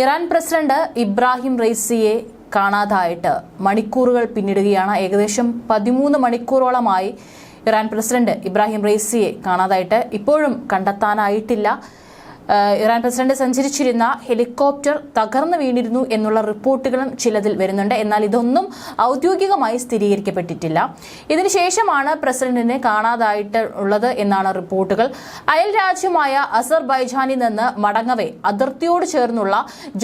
Iran president Ebrahim റൈസിയെ കാണാതായിട്ട് മണിക്കൂറുകൾ പിന്നിടുകയാണ്. ഏകദേശം പതിമൂന്ന് മണിക്കൂറോളമായി ഇറാൻ പ്രസിഡന്റ് ഇബ്രാഹിം റൈസിയെ കാണാതായിട്ട് ഇപ്പോഴും കണ്ടെത്താനായിട്ടില്ല. ഇറാൻ പ്രസിഡന്റ് സഞ്ചരിച്ചിരുന്ന ഹെലികോപ്റ്റർ തകർന്നു വീണിരുന്നു എന്നുള്ള റിപ്പോർട്ടുകളും ചിലതിൽ വരുന്നുണ്ട്. എന്നാൽ ഇതൊന്നും ഔദ്യോഗികമായി സ്ഥിരീകരിക്കപ്പെട്ടിട്ടില്ല. ഇതിനുശേഷമാണ് പ്രസിഡന്റിനെ കാണാതായിട്ട് ഉള്ളത് എന്നാണ് റിപ്പോർട്ടുകൾ. അയൽ രാജ്യമായ അസർബൈജാനിൽ നിന്ന് മടങ്ങവെ അതിർത്തിയോട് ചേർന്നുള്ള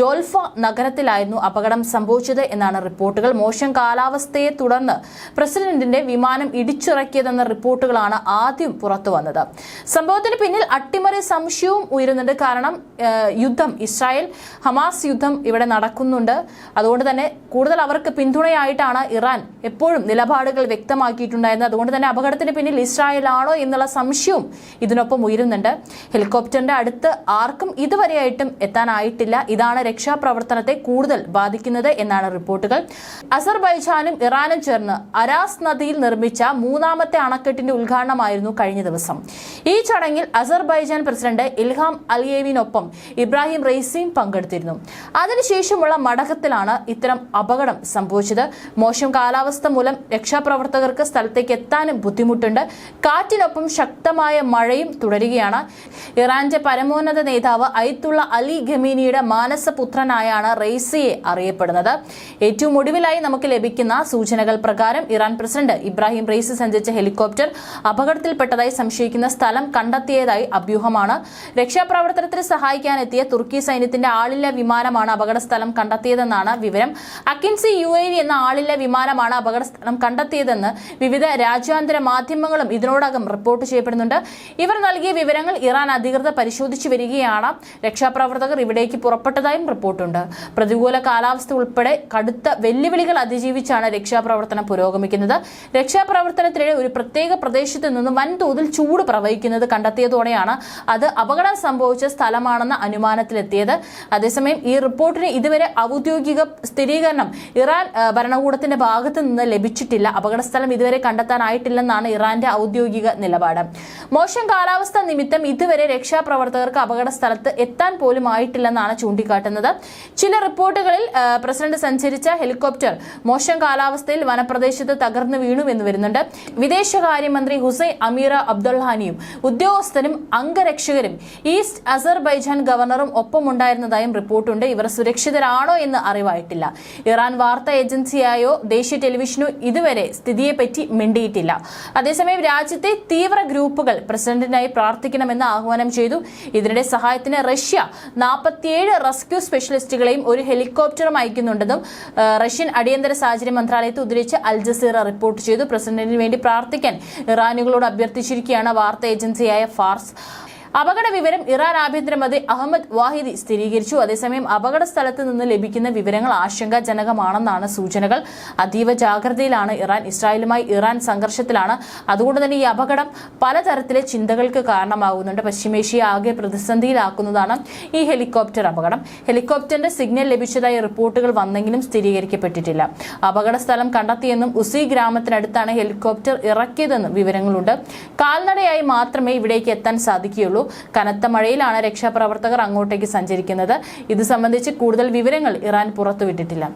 ജോൽഫ നഗരത്തിലായിരുന്നു അപകടം സംഭവിച്ചത് എന്നാണ് റിപ്പോർട്ടുകൾ. മോശം കാലാവസ്ഥയെ തുടർന്ന് പ്രസിഡന്റിന്റെ വിമാനം ഇടിച്ചിറക്കിയതെന്ന റിപ്പോർട്ടുകളാണ് ആദ്യം പുറത്തുവന്നത്. സംഭവത്തിന് പിന്നിൽ അട്ടിമറി സംശയവും ഉയരുന്നുണ്ട്. കാരണം യുദ്ധം ഇസ്രായേൽ ഹമാസ് യുദ്ധം ഇവിടെ നടക്കുന്നുണ്ട്. അതുകൊണ്ട് തന്നെ കൂടുതൽ അവർക്ക് പിന്തുണയായിട്ടാണ് ഇറാൻ എപ്പോഴും നിലപാടുകൾ വ്യക്തമാക്കിയിട്ടുണ്ടായിരുന്നത്. അതുകൊണ്ട് തന്നെ അപകടത്തിന് പിന്നിൽ ഇസ്രായേൽ ആണോ എന്നുള്ള സംശയവും ഇതിനൊപ്പം ഉയരുന്നുണ്ട്. ഹെലികോപ്റ്ററിന്റെ അടുത്ത് ആർക്കും ഇതുവരെയായിട്ടും എത്താനായിട്ടില്ല. ഇതാണ് രക്ഷാപ്രവർത്തനത്തെ കൂടുതൽ ബാധിക്കുന്നത് എന്നാണ് റിപ്പോർട്ടുകൾ. അസർബൈജാനും ഇറാനും ചേർന്ന് അരാസ് നദിയിൽ നിർമ്മിച്ച മൂന്നാമത്തെ അണക്കെട്ടിന്റെ ഉദ്ഘാടനമായിരുന്നു കഴിഞ്ഞ ദിവസം. ഈ ചടങ്ങിൽ അസർബൈജാൻ പ്രസിഡന്റ് ഇൽഹാം അലിയേവിനൊപ്പം ഇബ്രാഹിം റെയ്സിയും പങ്കെടുത്തിരുന്നു. അതിനുശേഷമുള്ള മടക്കത്തിലാണ് ഇത്തരം അപകടം സംഭവിച്ചത്. മോശം കാലാവസ്ഥ മൂലം രക്ഷാപ്രവർത്തകർക്ക് സ്ഥലത്തേക്ക് എത്താനും ബുദ്ധിമുട്ടുണ്ട്. കാറ്റിനൊപ്പം ശക്തമായ മഴയും തുടരുകയാണ്. ഇറാന്റെ പരമോന്നത നേതാവ് അയത്തുള്ള അലി ഖമീനിയുടെ മാനസപുത്രനായാണ് റെയ്സിയെ അറിയപ്പെടുന്നത്. ഏറ്റവും ഒടുവിലായി നമുക്ക് ലഭിക്കുന്ന സൂചനകൾ പ്രകാരം ഇറാൻ പ്രസിഡന്റ് ഇബ്രാഹിം റെയ്സി സഞ്ചരിച്ച ഹെലികോപ്റ്റർ അപകടത്തിൽപ്പെട്ടതായി സംശയിക്കുന്ന സ്ഥലം കണ്ടെത്തിയതായി അഭ്യൂഹമാണ്. രക്ഷാപ്രവർത്തനത്തിന് സഹായിക്കാനെത്തിയ തുർക്കി സൈന്യത്തിന്റെ ആളില്ല വിമാനമാണ് അപകടസ്ഥലം കണ്ടെത്തിയതെന്നാണ് വിവരം. അക്കിൻസി യു എ വി എന്ന ആളില്ല വിമാനമാണ് അപകടസ്ഥലം കണ്ടെത്തിയതെന്ന് വിവിധ രാജ്യാന്തര മാധ്യമങ്ങളും ഇതിനോടകം റിപ്പോർട്ട് ചെയ്യപ്പെടുന്നുണ്ട്. ഇവർ നൽകിയ വിവരങ്ങൾ ഇറാൻ അധികൃതർ പരിശോധിച്ചു വരികയാണ്. രക്ഷാപ്രവർത്തകർ ഇവിടേക്ക് പുറപ്പെട്ടതായും റിപ്പോർട്ടുണ്ട്. പ്രതികൂല കാലാവസ്ഥ ഉൾപ്പെടെ കടുത്ത വെല്ലുവിളികൾ അതിജീവിച്ചാണ് രക്ഷാപ്രവർത്തനം പുരോഗമിക്കുന്നത്. രക്ഷാപ്രവർത്തനത്തിനിടെ ഒരു പ്രത്യേക പ്രദേശത്ത് നിന്ന് വൻതോതിൽ ചൂട് പ്രവഹിക്കുന്നത് കണ്ടെത്തിയതോടെയാണ് അത് അപകടം സംഭവിച്ച സ്ഥലമാണെന്ന അനുമാനത്തിലെത്തിയത്. അതേസമയം ഈ റിപ്പോർട്ടിന് ഇതുവരെ ഔദ്യോഗിക സ്ഥിരീകരണം ഇറാൻ ഭരണകൂടത്തിന്റെ ഭാഗത്ത് നിന്ന് ലഭിച്ചിട്ടില്ല. അപകട സ്ഥലം ഇതുവരെ കണ്ടെത്താനായിട്ടില്ലെന്നാണ് ഇറാന്റെ ഔദ്യോഗിക നിലപാട്. മോശം കാലാവസ്ഥ നിമിത്തം ഇതുവരെ രക്ഷാപ്രവർത്തകർക്ക് അപകട സ്ഥലത്ത് എത്താൻ പോലും ആയിട്ടില്ലെന്നാണ് ചൂണ്ടിക്കാട്ടുന്നത്. ചില റിപ്പോർട്ടുകളിൽ പ്രസിഡന്റ് സഞ്ചരിച്ച ഹെലികോപ്റ്റർ മോശം കാലാവസ്ഥയിൽ വനപ്രദേശത്ത് തകർന്നു വീണു എന്ന് വരുന്നുണ്ട്. വിദേശകാര്യമന്ത്രി ഹുസൈൻ അമീറ അബ്ദുൽഹാനിയും ഉദ്യോഗസ്ഥരും അംഗരക്ഷകരും ഈസ്റ്റ് അസർബൈജാൻ ഗവർണറും ഒപ്പമുണ്ടായിരുന്നതായും റിപ്പോർട്ടുണ്ട്. ഇവർ സുരക്ഷിതരാണോ എന്ന് അറിവായിട്ടില്ല. ഇറാൻ വാർത്താ ഏജൻസിയായോ ദേശീയ ടെലിവിഷനോ ഇതുവരെ സ്ഥിതിയെപ്പറ്റി മിണ്ടിയിട്ടില്ല. അതേസമയം രാജ്യത്തെ തീവ്ര ഗ്രൂപ്പുകൾ പ്രസിഡന്റിനായി പ്രാർത്ഥിക്കണമെന്ന് ആഹ്വാനം ചെയ്തു. ഇതിനിടെ സഹായത്തിന് റഷ്യ നാൽപ്പത്തിയേഴ് റെസ്ക്യൂ സ്പെഷ്യലിസ്റ്റുകളെയും ഒരു ഹെലികോപ്റ്ററും അയക്കുന്നുണ്ടെന്നും റഷ്യൻ അടിയന്തര സാഹചര്യ മന്ത്രാലയത്തെ ഉദ്ധരിച്ച് അൽ ജസീറ റിപ്പോർട്ട് ചെയ്തു. പ്രസിഡന്റിന് വേണ്ടി പ്രാർത്ഥിക്കാൻ ഇറാനുകളോട് അഭ്യർത്ഥിച്ചിരിക്കുകയാണ് വാർത്താ ഏജൻസിയായ ഫാർസ്. അപകട വിവരം ഇറാൻ ആഭ്യന്തരമന്ത്രി അഹമ്മദ് വാഹിദി സ്ഥിരീകരിച്ചു. അതേസമയം അപകട സ്ഥലത്ത് നിന്ന് ലഭിക്കുന്ന വിവരങ്ങൾ ആശങ്കാജനകമാണെന്നാണ് സൂചനകൾ. അതീവ ജാഗ്രതയിലാണ് ഇറാൻ ഇസ്രായേലുമായി ഇറാൻ സംഘർഷത്തിലാണ്. അതുകൊണ്ട് തന്നെ ഈ അപകടം പലതരത്തിലെ ചിന്തകൾക്ക് കാരണമാകുന്നുണ്ട് പശ്ചിമേഷ്യ ആകെ പ്രതിസന്ധിയിലാക്കുന്നതാണ് ഈ ഹെലികോപ്റ്റർ അപകടം. ഹെലികോപ്റ്ററിന്റെ സിഗ്നൽ ലഭിച്ചതായി റിപ്പോർട്ടുകൾ വന്നെങ്കിലും സ്ഥിരീകരിക്കപ്പെട്ടിട്ടില്ല. അപകട സ്ഥലം കണ്ടെത്തിയെന്നും ഉസി ഗ്രാമത്തിനടുത്താണ് ഹെലികോപ്റ്റർ ഇറക്കിയതെന്നും വിവരങ്ങളുണ്ട്. കാൽനടയായി മാത്രമേ ഇവിടേക്ക് എത്താൻ സാധിക്കുകയുള്ളൂ. കനത്ത മഴയിലാണ് രക്ഷാപ്രവർത്തകർ അങ്ങോട്ടേക്ക് സഞ്ചരിക്കുന്നത്. ഇത് സംബന്ധിച്ച് കൂടുതൽ വിവരങ്ങൾ ഇറാൻ പുറത്തുവിട്ടിട്ടില്ല.